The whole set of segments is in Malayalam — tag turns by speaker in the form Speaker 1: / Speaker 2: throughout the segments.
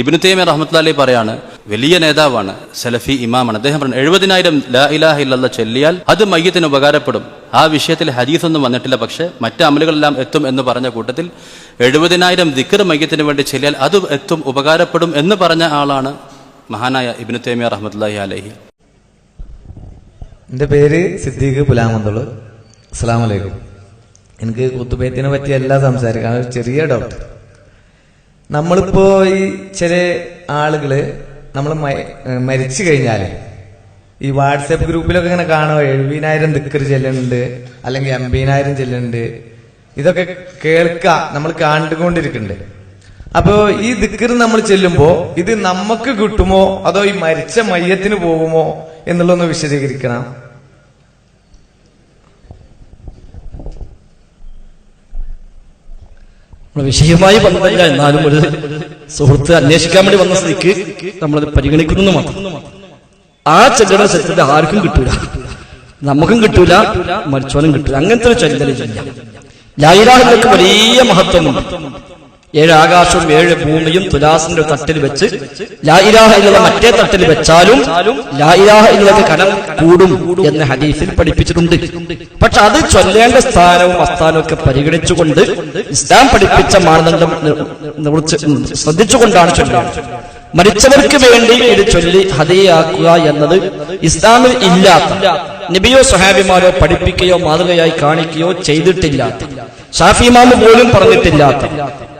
Speaker 1: ഇബിനു തൈമി റഹ്മത്തുള്ളി പറയാണ് വലിയ നേതാവാണ് സലഫി ഇമാമാണ്. അദ്ദേഹം പറഞ്ഞു എഴുപതിനായിരം ലാ ഇലാഹ ഇല്ലല്ല ചൊല്ലിയാൽ അത് മയ്യത്തിന് ഉപകാരപ്പെടും. ആ വിഷയത്തിൽ ഹദീസൊന്നും വന്നിട്ടില്ല പക്ഷേ മറ്റ് അമലുകളെല്ലാം എത്തും എന്ന് പറഞ്ഞ കൂട്ടത്തിൽ എഴുപതിനായിരം ദിക്കർ മയ്യത്തിന് വേണ്ടി ചൊല്ലിയാൽ അത് എത്തും ഉപകാരപ്പെടും എന്ന് പറഞ്ഞ ആളാണ് മഹാനായ ഇബിനു തേമിയ റഹ്മത്തുള്ളി അലഹി.
Speaker 2: എന്റെ പേര് സിദ്ദീഖ് പുലാമന്തൾ അസ്സാം വലൈക്കും എനിക്ക് കുത്തുബേത്തിനെ പറ്റി എല്ലാം സംസാരിക്കാം. ചെറിയ ഡൗട്ട് നമ്മളിപ്പോ ഈ ചില ആളുകൾ നമ്മൾ മരിച്ചു കഴിഞ്ഞാൽ ഈ വാട്സപ്പ് ഗ്രൂപ്പിലൊക്കെ ഇങ്ങനെ കാണുമോ എഴുപതിനായിരം ദിക്കർ ചെല്ലുന്നുണ്ട് അല്ലെങ്കിൽ അമ്പതിനായിരം ചെല്ലുന്നുണ്ട്. ഇതൊക്കെ കേൾക്ക നമ്മൾ കണ്ടുകൊണ്ടിരിക്കുന്നുണ്ട് അപ്പോ ഈ ദിക്കർ നമ്മൾ ചെല്ലുമ്പോ ഇത് നമുക്ക് കിട്ടുമോ അതോ ഈ മരിച്ച മയ്യത്തിന് പോകുമോ എന്നുള്ളതൊന്ന് വിശദീകരിക്കണം.
Speaker 3: നമ്മൾ വിഷയമായി വന്നതല്ല എന്നാലും ഒരു സുഹൃത്ത് അന്വേഷിക്കാൻ വേണ്ടി വന്ന സ്ഥിതിക്ക് നമ്മളത് പരിഗണിക്കുന്നു മാത്രം. ആ ചെല്ലണ ചരിത്രത്തിൽ ആർക്കും കിട്ടൂല. നമുക്കും കിട്ടൂല മരിച്ചോനും കിട്ടൂല. അങ്ങനത്തെ ഒരു ചരിത്രം ചെല്ലാം ലൈലാഹിലേക്ക് വലിയ മഹത്വമുണ്ട്. ഏഴ് ആകാശവും ഏഴ് ഭൂമിയും തുലാസിന്റെ തട്ടിൽ വെച്ച് ലായിരാഹ എന്നുള്ള മറ്റേ തട്ടിൽ വെച്ചാലും ലായിരാഹ എന്നുള്ളത് കനം കൂടും എന്ന് ഹദീസിൽ പഠിപ്പിച്ചിട്ടുണ്ട്. പക്ഷെ അത് ചൊല്ലേണ്ട സ്ഥാനവും അസ്ഥാനവും ഒക്കെ പരിഗണിച്ചുകൊണ്ട് ഇസ്ലാം പഠിപ്പിച്ച മാനദണ്ഡം ശ്രദ്ധിച്ചുകൊണ്ടാണ് ചൊല്ലേണ്ടത് മരിച്ചവർക്ക് വേണ്ടി ഇത് ചൊല്ലി ഹതയാക്കുക എന്നത് ഇസ്ലാമിൽ ഇല്ലാത്ത നബിയോ സഹാബിമാരോ പഠിപ്പിക്കുകയോ മാതൃകയായി കാണിക്കുകയോ ചെയ്തിട്ടില്ലാത്ത ഷാഫിമാമ് പോലും പറഞ്ഞിട്ടില്ലാത്ത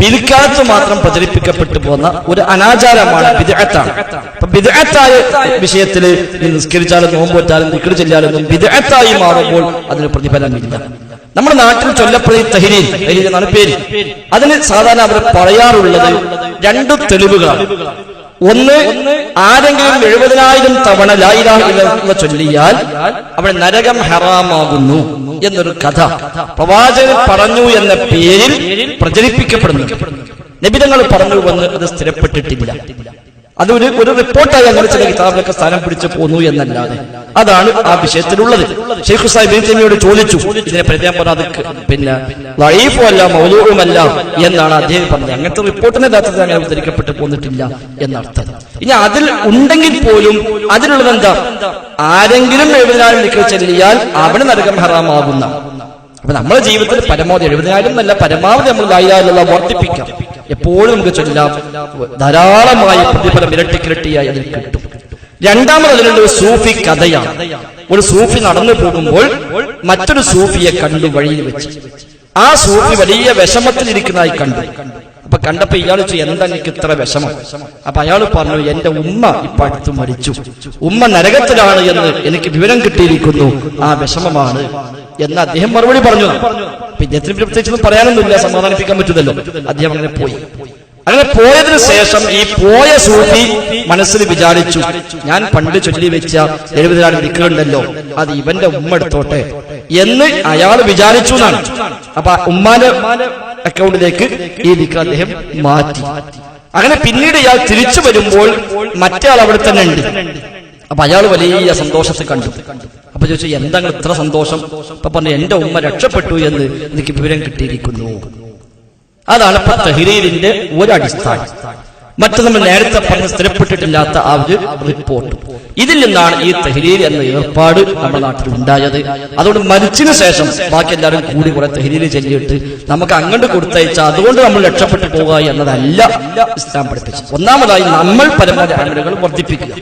Speaker 3: പിൽക്കാലത്ത് മാത്രം പ്രചരിപ്പിക്കപ്പെട്ടു പോകുന്ന ഒരു അനാചാരമാണ് ബിദഅത്താണ്. അപ്പൊ വിഷയത്തിൽ നിസ്കരിച്ചാലും നോമ്പോറ്റാലും ദിക്കർ ചെല്ലാലൊന്നും ബിദഅത്തായി മാറുമ്പോൾ അതിന് പ്രതിഫലമില്ല. നമ്മുടെ നാട്ടിൽ ചൊല്ലപ്പെടുന്ന തഹരീൻ തഹരീൽ എന്നാണ് പേര്. അതിന് സാധാരണ അവർ പറയാറുള്ളത് രണ്ട് തെളിവുകളാണ്. ഒന്ന് ആരെങ്കിലും എഴുപതിനായിരം തവണ ലായിരാ ചൊല്ലിയാൽ അവിടെ നരകം ഹറാമാകുന്നു. എന്നൊരു കഥ പ്രവാചകൻ പറഞ്ഞു എന്ന പേരിൽ പ്രചരിപ്പിക്കപ്പെടുന്നു നബിതങ്ങൾ പറഞ്ഞു വന്ന് അത് സ്ഥിരപ്പെട്ടിട്ടില്ല. അതൊരു ഒരു ഒരു റിപ്പോർട്ടായി അങ്ങനെ ചില കിതാബിലൊക്കെ സ്ഥാനം പിടിച്ചു പോന്നു എന്നല്ലാതെ. അതാണ് ആ വിഷയത്തിലുള്ളത്. ഷെയ്ഖ് സാഹിബ് തമിയോട് ചോദിച്ചു. ഇതിനെ പറ്റി ഞാൻ പറഞ്ഞത് പിന്നെ വഴീഫും അല്ല എന്നാണ് അദ്ദേഹം പറഞ്ഞത്. അങ്ങനത്തെ റിപ്പോർട്ടിനെ യഥാർത്ഥത്തിൽ അങ്ങനെ ഉദ്ധരിക്കപ്പെട്ടു പോന്നിട്ടില്ല എന്നർത്ഥം. ഇനി അതിൽ ഉണ്ടെങ്കിൽ പോലും അതിനുള്ളത് എന്താ? ആരെങ്കിലും എഴുപതിനായിരം നിക്കൽ ചെല്ലിയാൽ അവന് നരകം ഹറാമാകുന്ന. അപ്പൊ നമ്മുടെ ജീവിതത്തിൽ പരമാവധി എഴുപതിനായിരം എന്നല്ല പരമാവധി നമ്മൾ ലായിലുള്ള വർദ്ധിപ്പിക്കാം. എപ്പോഴും നമുക്ക് ചൊല്ലാം. ധാരാളമായി പ്രതിഫലം ഇരട്ടിക്കിരട്ടിയായി അതിൽ കിട്ടും. രണ്ടാമത് ഒരു സൂഫി കഥയാണ്. ഒരു സൂഫി നടന്നു പോകുമ്പോൾ മറ്റൊരു സൂഫിയെ കണ്ടു വഴിയിൽ വെച്ച്. ആ സൂഫി വലിയ വിഷമത്തിലിരിക്കുന്നതായി കണ്ടു. അപ്പൊ കണ്ടപ്പോ ഇയാൾ എന്താ എനിക്ക് ഇത്ര വിഷമം? അപ്പൊ അയാൾ പറഞ്ഞു എന്റെ ഉമ്മ ഇപ്പൊ അടുത്ത് മരിച്ചു. ഉമ്മ നരകത്തിലാണ് എന്ന് എനിക്ക് വിവരം കിട്ടിയിരിക്കുന്നു. ആ വിഷമമാണ്. എന്ന് അദ്ദേഹം മറുപടി പറഞ്ഞു. പിന്നെ പ്രത്യേകിച്ചൊന്നും പറയാനൊന്നുമില്ല സമാധാനിപ്പിക്കാൻ പറ്റുന്നല്ലോ. അദ്ദേഹം അങ്ങനെ പോയി. അങ്ങനെ പോയതിനു ശേഷം ഈ പോയ സൂഫി മനസ്സിൽ വിചാരിച്ചു ഞാൻ പണ്ട് ചൊല്ലി വെച്ച എഴുപതിനായിരം ദിക്കുണ്ടല്ലോ അത് ഇവന്റെ ഉമ്മ എടുത്തോട്ടെ എന്ന് അയാൾ വിചാരിച്ചു എന്നാണ്. അപ്പൊ ഉമ്മാന്റെ അക്കൗണ്ടിലേക്ക് ഈ ദിക്ക് അദ്ദേഹം മാറ്റി. അങ്ങനെ പിന്നീട് ഇയാൾ തിരിച്ചു വരുമ്പോൾ മറ്റേ ആൾ അവിടെ തന്നെ ഉണ്ട്. അപ്പൊ അയാൾ വലിയ സന്തോഷത്തെ കണ്ടു. അപ്പൊ ചോദിച്ചു എന്താ ഇത്ര സന്തോഷം? അപ്പൊ പറഞ്ഞു എന്റെ ഉമ്മ രക്ഷപ്പെട്ടു എന്ന് എനിക്ക് വിവരം കിട്ടിയിരിക്കുന്നു. അതാണ് ഇപ്പൊ തഹരീരിന്റെ ഒരു അടിസ്ഥാനം. മറ്റു നമ്മൾ നേരത്തെ പറഞ്ഞ് സ്ഥിരപ്പെട്ടിട്ടില്ലാത്ത ആ ഒരു റിപ്പോർട്ട്. ഇതിൽ നിന്നാണ് ഈ തെഹ്ലീൽ എന്ന ഏർപ്പാട് നമ്മുടെ നാട്ടിൽ ഉണ്ടായത്. അതുകൊണ്ട് മരിച്ചതിനു ശേഷം ബാക്കി എല്ലാവരും കൂടി കുറെ തെഹ്ലീൽ ചൊല്ലിയിട്ട് നമുക്ക് അങ്ങോട്ട് കൊടുത്തയച്ച അതുകൊണ്ട് നമ്മൾ രക്ഷപ്പെട്ടു പോവുക എന്നതല്ല ഇസ്ലാം പഠിപ്പിച്ചത്. ഒന്നാമതായി നമ്മൾ പരമാവധി അമലുകൾ വർദ്ധിപ്പിക്കുക.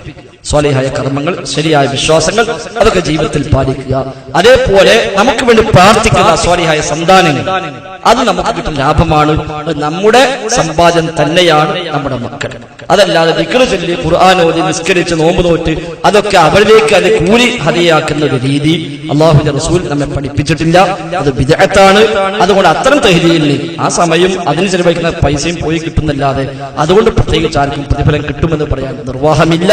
Speaker 3: സ്വാലിഹായ കർമ്മങ്ങൾ ശരിയായ വിശ്വാസങ്ങൾ അതൊക്കെ ജീവിതത്തിൽ പാലിക്കുക. അതേപോലെ നമുക്ക് വേണ്ടി പ്രാർത്ഥിക്കുന്ന സ്വാലിഹായ സന്താനങ്ങൾ. അത് നമുക്ക് കിട്ടുന്ന ലാഭമാണ്. നമ്മുടെ സമ്പാദ്യം തന്നെയാണ് നമ്മുടെ മക്കൾ. അതല്ലാതെ ദിക്റ് ചൊല്ലി ഖുർആൻ ഓതി നിസ്കരിച്ച് നോമ്പ് നോറ്റ് അതൊക്കെ അവരിലേക്ക് അത് കൂലി ഹതിയാക്കുന്ന ഒരു രീതി അള്ളാഹുന്റെ റസൂൽ നമ്മെ പഠിപ്പിച്ചിട്ടില്ല. അത് വിദഗ്ധത്താണ് അതുകൊണ്ട് അത്തരം തഹരിയിൽ ആ സമയം അതിന് ചെലവഴിക്കുന്ന പൈസയും പോയി കിട്ടുന്നല്ലാതെ അതുകൊണ്ട് പ്രത്യേകിച്ച് ആർക്കും പ്രതിഫലം കിട്ടുമെന്ന് പറയാൻ നിർവാഹമില്ല.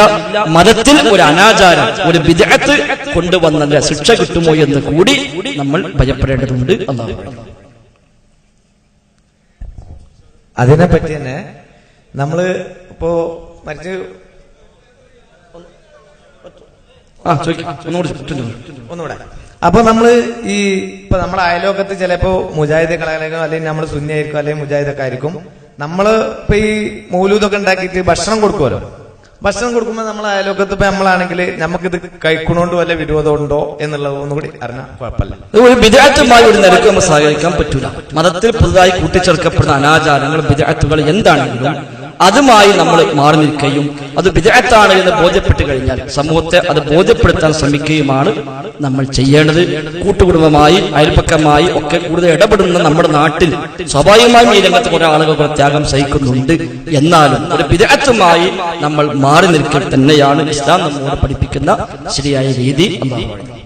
Speaker 3: മതത്തിൽ ഒരു അനാചാരം ഒരു വിദഗ്ധത്ത് കൊണ്ടുവന്നതിന്റെ ശിക്ഷ കിട്ടുമോ എന്ന് കൂടി നമ്മൾ ഭയപ്പെടേണ്ടതുണ്ട്. അള്ളാഹു
Speaker 2: അതിനെപ്പറ്റി തന്നെ നമ്മൾ ഇപ്പോ മരിച്ച്
Speaker 3: ഒന്നുകൂടെ
Speaker 2: അപ്പൊ നമ്മൾ ഈ ഇപ്പൊ നമ്മുടെ അയലോകത്ത് ചിലപ്പോ മുജാഹിദുകളായിരിക്കും അല്ലെങ്കിൽ നമ്മൾ സുന്നിയായിരിക്കും അല്ലെങ്കിൽ മുജാഹിദൊക്കെ ആയിരിക്കും. നമ്മൾ ഇപ്പൊ ഈ മൂലൂതൊക്കെ ഉണ്ടാക്കിയിട്ട് ഭക്ഷണം കൊടുക്കുമല്ലോ ഭക്ഷണം കൊടുക്കുമ്പോൾ നമ്മൾ അയലോക്കത്ത് ഇപ്പൊ നമ്മളാണെങ്കിൽ നമുക്കിത് കഴിക്കണോണ്ട് വല്ല വിരോധം ഉണ്ടോ എന്നുള്ളത് ഒന്നുകൂടി അറിഞ്ഞാൽ കുഴപ്പമില്ല.
Speaker 3: ഒരു വിദ്യാർത്ഥുമായി ഒരു നിരക്ക് നമ്മൾ സഹകരിക്കാൻ പറ്റൂല. മതത്തിൽ പുതുതായി കൂട്ടിച്ചേർക്കപ്പെടുന്ന അനാചാരങ്ങൾ വിദ്യാർത്ഥികൾ എന്താണെങ്കിലും അതുമായി നമ്മൾ മാറി നിൽക്കുകയും അത് വിജയത്താണ് എന്ന് ബോധ്യപ്പെട്ട് കഴിഞ്ഞാൽ സമൂഹത്തെ അത് ബോധ്യപ്പെടുത്താൻ ശ്രമിക്കുകയുമാണ് നമ്മൾ ചെയ്യേണ്ടത്. കൂട്ടുകുടുംബമായി അയൽപ്പക്കമായി ഒക്കെ കൂടുതൽ ഇടപെടുന്ന നമ്മുടെ നാട്ടിൽ സ്വാഭാവികമായും ഈ രംഗത്ത് കുറെ ആളുകൾ പ്രത്യാഗം സഹിക്കുന്നുണ്ട്. എന്നാലും ഒരു വിദഗ്ധമായി നമ്മൾ മാറി നിൽക്കൽ തന്നെയാണ് ഇസ്ലാം നമ്മോട് പഠിപ്പിക്കുന്ന ശരിയായ രീതി. എന്നാണ്